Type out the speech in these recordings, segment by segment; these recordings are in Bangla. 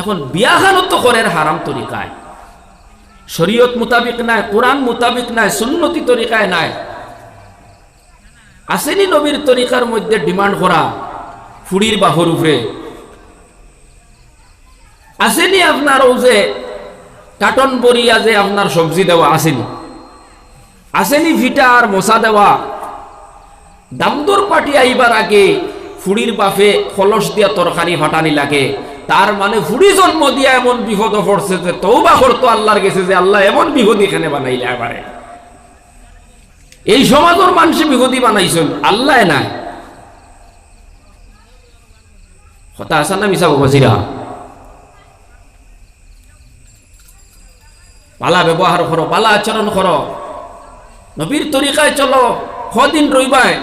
এখন বিয়াখানো তো করেন হারাম তরিকায়। শরীয়ত মোতাবিক নাই, কোরআন মোতাবিক নাই, সুন্নতি তরিকায় নাই। আসেনি নবীর তরিকার মধ্যে ডিমান্ড করা ফুড়ির বাহর উপরে। আসেনি আপনার ও যে কাটন বরিয়া যে আপনার সবজি দেওয়া আসেনি। আসেনি ভিটা আর মশা দেওয়া। দামদর পাটি আইবার আগে ফুড়ির বাফে খলস দিয়া তরকারি ফাটানি লাগে। তার মানে ফুড়ি জন্ম দিয়া এমন বিপদ পড়ছে যে তৌবা করতো আল্লাহর গেছে যে আল্লাহ এমন বিপদ এখানে বানাইলে এবারে এই সমাজের মানুষে বিপদী বানাইছেন, আল্লাহ নাই। কথা আসান না মিশা বাবাজিরা? পালা ব্যবহার করো, পালা আচরণ করো। নবীর তরিকায় চলো, কদিন রইবায়।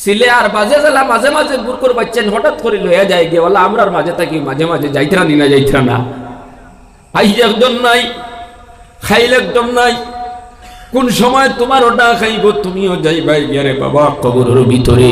সিলে আর বাজে জেলা মাঝে মাঝে বুরকুর বাচ্চেন, হঠাৎ করে লইয়া যায় গিয়ে বলা, আমরার মাঝে থাকি, মাঝে মাঝে যাইতরা নিনা যাইতরা না। আই একজন নাই, খাইল একদম নাই। কোন সময় তোমার ওটা খাইব, তুমিও যাইবাই ভাই বাবা কবরের ভিতরে।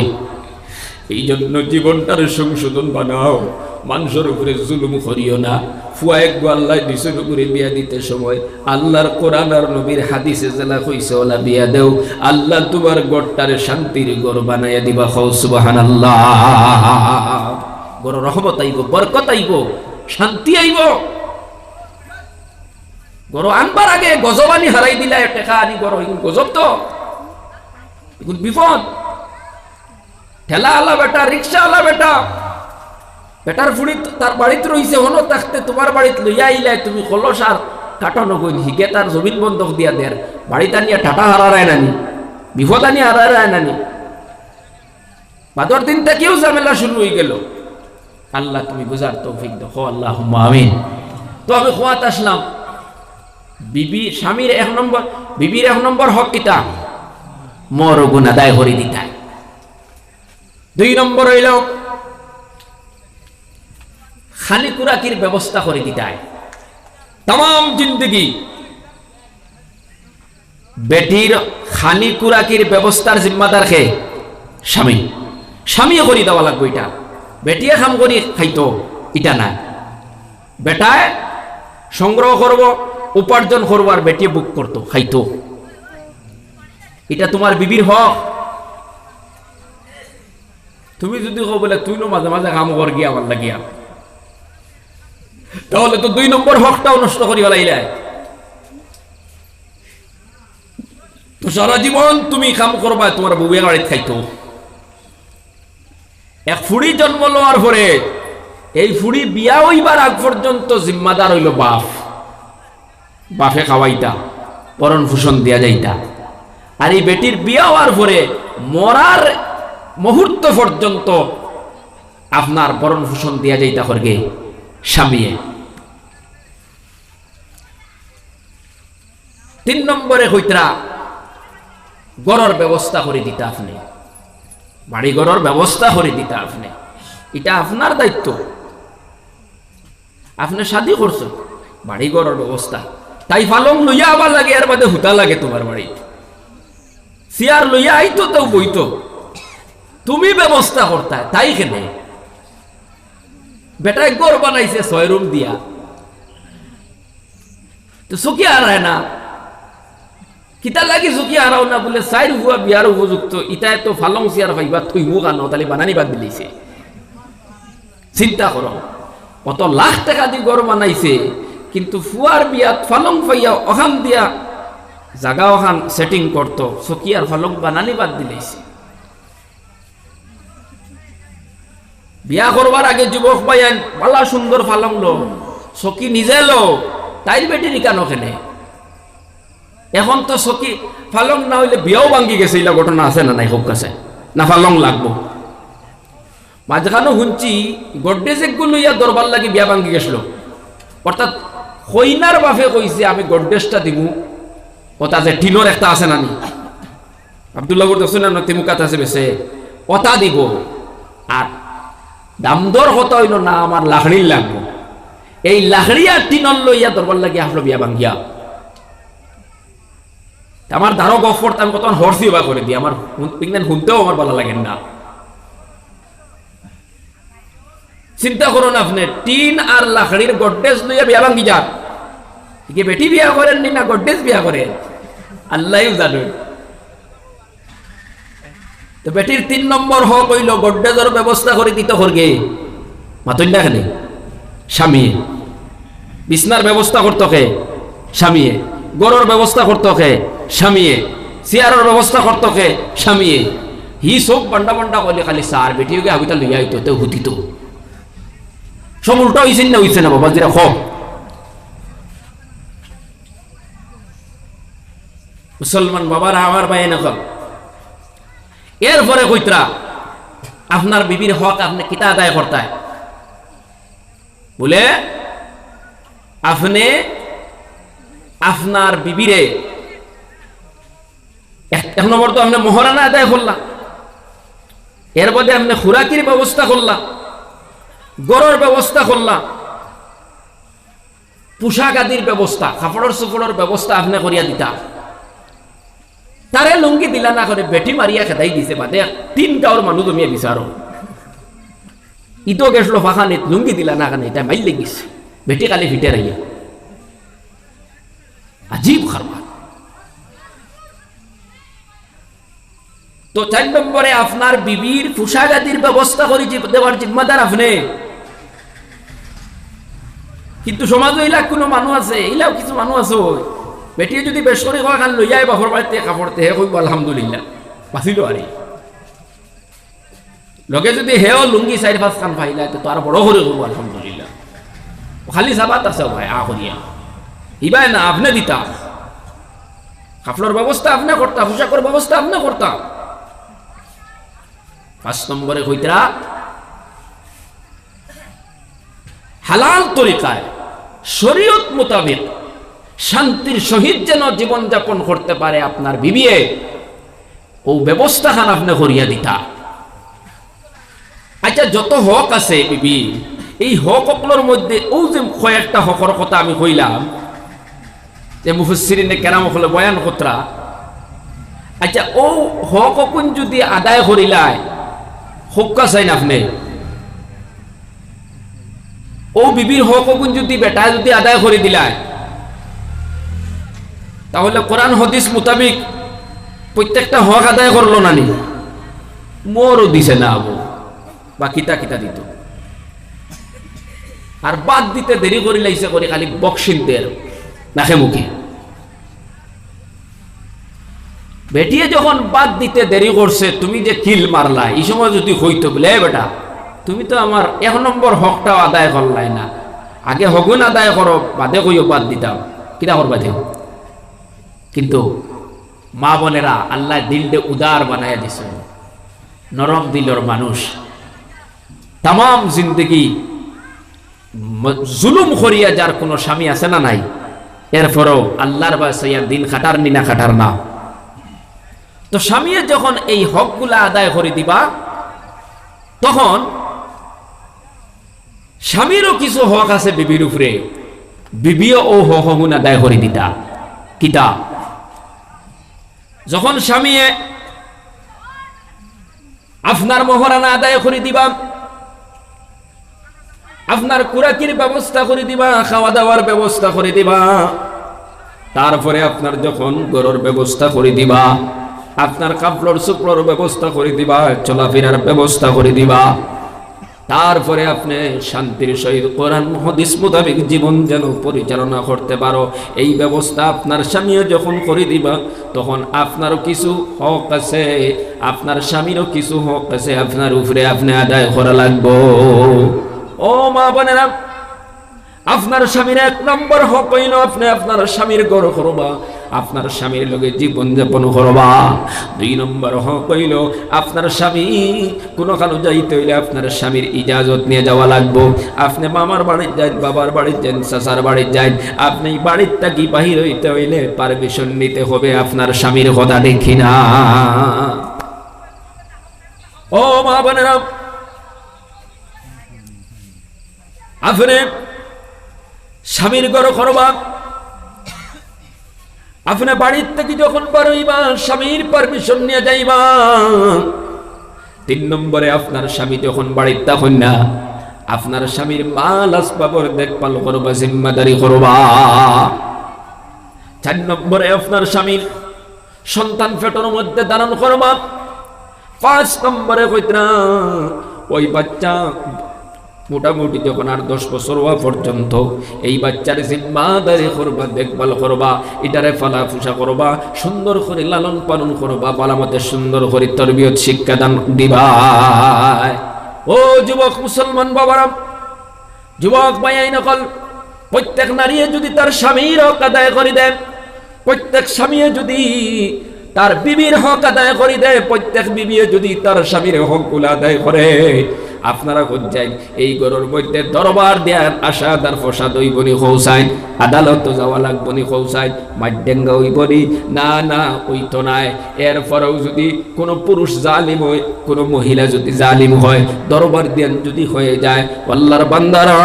এই জন্য জীবনটার সংশোধন বানাও। মানুষের উপরে জুলুম করিও না। ফুয়া আল্লাহ উপরে বিয়া দিতে সময়। আল্লাহর কোরআন আর নবীর হাদিসে জেলা কইছে, ওলা বিয়া দেও। আল্লাহ তোমার গড়টারে শান্তির গড় বানাইয়া দিবা হও আল্লাহ গড় রহমত আইব, বরকত আইব, শান্তি আইব। গড় আনবার আগে গজবানি হারাই দিলা টেকা আনি গড় গজব তো। বিপদ। ঠেলা আলা বেটা রিক্সা আলা বেটা বেটার ফুড়ি তার বাড়িতে রইছে হনো থাকতে তোমার বাড়িতে লইয়া আইলাই তুমি কলস আর কাটানো গই হিগে তার জমিন বন্ধক দিয়া দের বাড়িতে আনিয়া টাটা হারারায় নানি বিপদ আনিয়া হারারায় নানি। বাদর দিন থেকেও ঝামেলা শুরু হয়ে গেল। আল্লাহ, তুমি বুঝার তৌফিক দেখো আল্লাহ আমিন। তো আমি খোয়াত আসলাম। বিবি স্বামীর এক নম্বর বিবির এক নম্বর হক কিতা? মর গুণ আদায় হরি দিতায় দুই নম্বর হইল খালি কুরাকির ব্যবস্থা করে দিতায় তাম জিন্দগি। বেটির খালি কুরাকির ব্যবস্থার জিম্মাদার খে স্বামী। স্বামীও করি দেওয়া লাগবে এটা। বেটিয়ে খাম করি খাইতো, এটা না বেটায় সংগ্রহ করব, উপার্জন করব আর বেটিয়ে বুক করতো, খাইতো। এটা তোমার বিবির হক। তুমি যদি কো বলে তুই মাঝে মাঝে কাম কর গিয়া আমার লাগিয়া। তাহলে তো দুই নম্বর হকটাও নষ্ট করি ফেলাইলাই। তো সারা জীবন তুমি কাম করবা, তোমার বউয়ে গাড়িত খাইতো। এক ফুড়ি জন্ম লওয়ার পরে এই ফুড়ি বিয়া হইবার আগ পর্যন্ত জিম্মাদার হইল বাপ। বাপে খাওয়াইতা পরণ ভূষণ দিয়া যাইতা। আর এই বেটির বিয়া হওয়ার পরে মরার মুহূর্ত পর্যন্ত আপনার বরণ ভূষণ দিয়া যাইতা করগে স্বামীয়ে তিন নম্বরে হইতরা গড়র ব্যবস্থা করে দিতা আপনি। বাড়ি ঘরের ব্যবস্থা করে দিতা আপনি। এটা আপনার দায়িত্ব। আপনি শাদি করছ বাড়ি ঘরের ব্যবস্থা। তাই ফালং লইয়া আবার লাগে, এর বাদে হুতা লাগে তোমার বাড়িতে। চেয়ার লইয়া আইতো তো বইতো। তুমি ব্যবস্থা করতা, তাই কেনে? বেটায় গড় বানাইছে ছয় রুম দিয়া। তো চকি হারায় না। কিতা লাগি চকি হারাও না বলে চাইর হুয়া বিয়ার উপযুক্ত, ইটাই তো ফালং চেয়ার পাইবা থইমু কানো তাহলে বানানি বাদ দিলিছে। চিন্তা করো কত লাখ টাকা দি গড় বানাইছে, কিন্তু ফুয়ার বিয়াত ফালং ফাইয়া অহান দিয়া জাগা ওখান সেটিং করতো চকিয়ার ফালং বানানি বাদ দিলেছে। বিয়া করবার আগে যুবক পাইয়ান পালা সুন্দর ফালং লো। চকি নিজে লো, তাইর বেটি কেন কেনে এখন তো চকি ফালং না হইলে বিয়াও ভাঙ্গি গেছে, এইলা ঘটনা আছে না নাই হোক কাছে? না ফালং লাগবো। মাঝখানো শুনছি গড্রেজ একগুলো ইয়া দরবার লাগি বিয়া ভাঙ্গি গেছিল। অর্থাৎ কইনার বাপে কইছে, আমি গড্রেজটা দিব ওটা যে টিনোর একটা আছে নানি আবদুল্লাহ দেখছেন না তিমুকাত আছে বেছে। ওটা দিব। আর দামদর কত হইল না আমার লাখড়ির লাগবো। এই লাখড়িয়া টিনল লইয়া দরবার লাগিয়া আসলো বিয়া ভাঙ্গিয়া। আমার ধারো গফর আমি কত হরসি বা করে দিই আমার পিংনান শুনতেও আমার ভালো লাগেন না। চিন্তা করুন আপনি, টিন আর লাকড়ির গড্ডেজ লইয়া বিয়া ভাঙ্গি যান বেটি বিয়া করেন নি গড্ডেজ বিয়া করেন? আল্লাহ জানেন তো বেটির তিন নম্বর হক হইল গড্ডেজের ব্যবস্থা করে দিতে হরগে। মাতই না? খালি স্বামী। বিছনার ব্যবস্থা করতে কে? স্বামীয়ে গরর ব্যবস্থা করতে কে? স্বামীয়ে চেয়ারের ব্যবস্থা করতে কে? স্বামীয়ে হি সব বান্ডা বান্ডা করলে খালি সার বেটিকে হাবিতা লইয়া হইতো তো হুতিত সব উল্টা হইছেন না হইছে না বাবা যেটা হক মুসলমান বাবারা আমার ভাই এনেখন এরপরে কইতরা, আপনার বিবির হক আপনি কিতা আদায় করতায়? বলে, আপনি আপনার বিবিরে, এক- নম্বর তো আপনি মহারানা আদায় করলাম এর মধ্যে আপনি খুরাকির ব্যবস্থা করলাম গড়ের ব্যবস্থা করলাম পোশাক আদির ব্যবস্থা, কাপড়ের সুপড়ের ব্যবস্থা আপনি করিয়া দিতা। তারে লুঙ্গি দিলা না করে বেটি মারিয়া খেতাই দিছে বাদে তিন গাঁৱৰ মানুহ তুমি বিচাৰো। ইটো গেছলো ফাঁকানিত লুঙ্গি দিলা না কানে এটা মাইল গেছে বেটি কালি ফিটে রাইয়া আজীব খারবা তো চার নম্বরে আপনার বিবির আদির ব্যবস্থা করে দেওয়ার জিম্মাদার আপনি। কিন্তু সমাজ ইলাক কোনো মানুষ আছে, ইলাও কিছু মানুষ আছে। বেটিয়ে যদি বেশ করে কয় খান লইয়াই বাপর বাড়িতে কাপড় তে কইব, আলহামদুলিল্লাহ, বাঁচিল আরে লগে যদি হেও লুঙ্গি চারি পাঁচ খান পাইলা তো আর বড় করে কইব, আলহামদুলিল্লাহ। খালি চাবাত আছে ভাই আ ইবাই না, আপনি দিতা। কাপড়ের ব্যবস্থা আপনি করতাম পোশাকের ব্যবস্থা আপনি করতাম পাঁচ নম্বরে কইতরা হালাল তরিকায় শরীয়ত মোতাবেক শান্তির সহিত যেন জীবনযাপন করতে পারে আপনার বিবিয়ে, ও ব্যবস্থা খান আপনি করিয়া দিতা। আচ্ছা যত হক আছে বিবি, এই হক সকলের মধ্যে ও যে কয়েকটা হকর কথা আমি কইলাম, যে মুফসিরিনে কেরাম হলে বয়ান কতরা আচ্ছা ও হক অকুন যদি আদায় করিলায় হক্কা চাইন আপনি? ও বিবির হক অকুন যদি বেটা যদি আদায় করে দিলায় তাহলে কোরআন হদিস মোতাবিক প্রত্যেকটা হক আদায় করল না নি? মোরও দিছে না আবু। বা কিতা কিতা দিত? আর বাদ দিতে দেরি করি লাইছে করে খালি বক্সিন দের নাখে মুখে। বেটিয়ে যখন বাদ দিতে দেরি করছে, তুমি যে কিল মারলা, এই সময় যদি হইতো বলে, "এ বেটা, তুমি তো আমার এক নম্বর হকটাও আদায় করলাই না। আগে হগুন আদায় করো, বাদে কইও বাদ দিতাম। কিনা করবা দেও কিন্তু মা বোনেরা আল্লাহ দিলটে উদার বানায় দিছে। নরম দিলর মানুষ। তাম জিন্দগি জুলুম করিয়া যার কোনো স্বামী আছে না নাই, এরপরও আল্লাহর বাসাইয়া দিন খাটার নি না খাটার না। তো স্বামীর যখন এই হকগুলা আদায় করে দিবা, তখন স্বামীরও কিছু হক আছে বিবির উপরে। বিবিও ও হক আদায় করে দিতা। কিতা? যখন স্বামী আপনার মহারানা আদায় করে দিবা, আপনার কুরাকির ব্যবস্থা করে দিবা খাওয়া দাওয়ার ব্যবস্থা করে দিবা, তারপরে আপনার যখন গরুর ব্যবস্থা করে দিবা, আপনার কাপড় সুপড়র ব্যবস্থা করে দিবা, চলাফেরার ব্যবস্থা করে দিবা তারপরে আপনি শান্তির সহিত কোরআন মহাদিস মোতাবেক জীবন যেন পরিচালনা করতে পারো। এই ব্যবস্থা আপনার স্বামীও যখন করে দিবা, তখন আপনারও কিছু হক আছে, আপনার স্বামীরও কিছু হক আছে, আপনার উপরে আপনি আদায় করা লাগবো। ও মা বোনেরা আপনার স্বামীর এক নম্বর হক হইল আপনি আপনার স্বামীর গড় করবা। আপনার স্বামীর লগে জীবন যাপন করবা। দুই নম্বর হক হইল আপনার স্বামী কোনো কারও যাইতে হইলে আপনার স্বামীর ইজাজত নিয়ে যাওয়া লাগবো। আপনি মামার বাড়ির যান, বাবার বাড়ির যান, চাচার বাড়ির যান। আপনি বাড়ির থাকি বাহির হইতে হইলে পারমিশন নিতে হবে আপনার স্বামীর কথা দেখি না। ও মা বোনেরা, আপনি স্বামীর গড় করবা আপনি বাড়ির থেকে যখন বারইবা স্বামীর পারমিশন নিয়ে যাইবা, তিন নম্বরে আপনার স্বামী যখন বাড়ির তখন না, আপনার স্বামীর মাল আসবাবর দেখভাল করবা, জিম্মাদারি করবা। চার নম্বরে আপনার স্বামীর সন্তান ফেটোর মধ্যে ধারণ করবা। পাঁচ নম্বরে কইতরা, ওই বাচ্চা মোটামুটি যখন আর দশ বছর হওয়া পর্যন্ত এই বাচ্চার জিম্মাদারি করবা, দেখভাল করবা, এটারে ফালা ফুসা করবা, সুন্দর করে লালন পালন করবা পালামতে সুন্দর করে তরবিয়ত শিক্ষা দান দিবা। ও যুবক মুসলমান বাবারা, যুবক ভাইয়াই নকল প্রত্যেক নারী যদি তার স্বামীর হক আদায় করে দেন প্রত্যেক স্বামী যদি তার বিবির হক আদায় করে দেয়, প্রত্যেক বিবি যদি তার স্বামীর হক আদায় করে আপনারা যাই এই গরুর মধ্যে দরবার দেয়ার আশা, তার ফসাদ হইবনি খৌসাই আদালত যাওয়া লাগবনি খৌসাই মাড্ডেঙ্গা হইবনি না না ওই তো নাই। এরপরেও যদি কোনো পুরুষ জালিম হয়, কোনো মহিলা যদি জালিম হয়, দরবার দেন যদি হয়ে যায়, আল্লাহর বান্দারা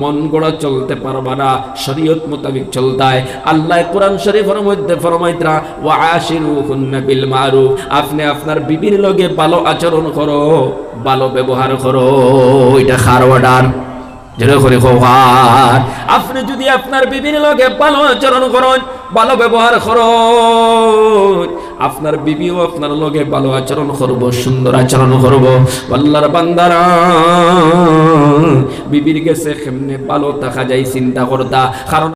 মন গড়া চলতে পারবা না, শরীয়ত মোতাবিক চলতায়। আল্লাহ কোরআন শরীফের মধ্যে ফরমাইতরা ওয়া আশিরুহুন্না বিল মারুফ, আপনি আপনার বিবির লগে ভালো আচরণ করো। ভালো ব্যবহার করো এটা খার অর্ডার। করে আপনি যদি আপনার বিবির লগে ভালো আচরণ করুন ভালো ব্যবহার করুন আপনার বিবিও আপনার লগে ভালো আচরণ করব, সুন্দর আচরণ করব। আল্লাহর বান্দারা, বিবির গেছে কেমনে ভালো থাকা যায়, চিন্তা করতা। কারণ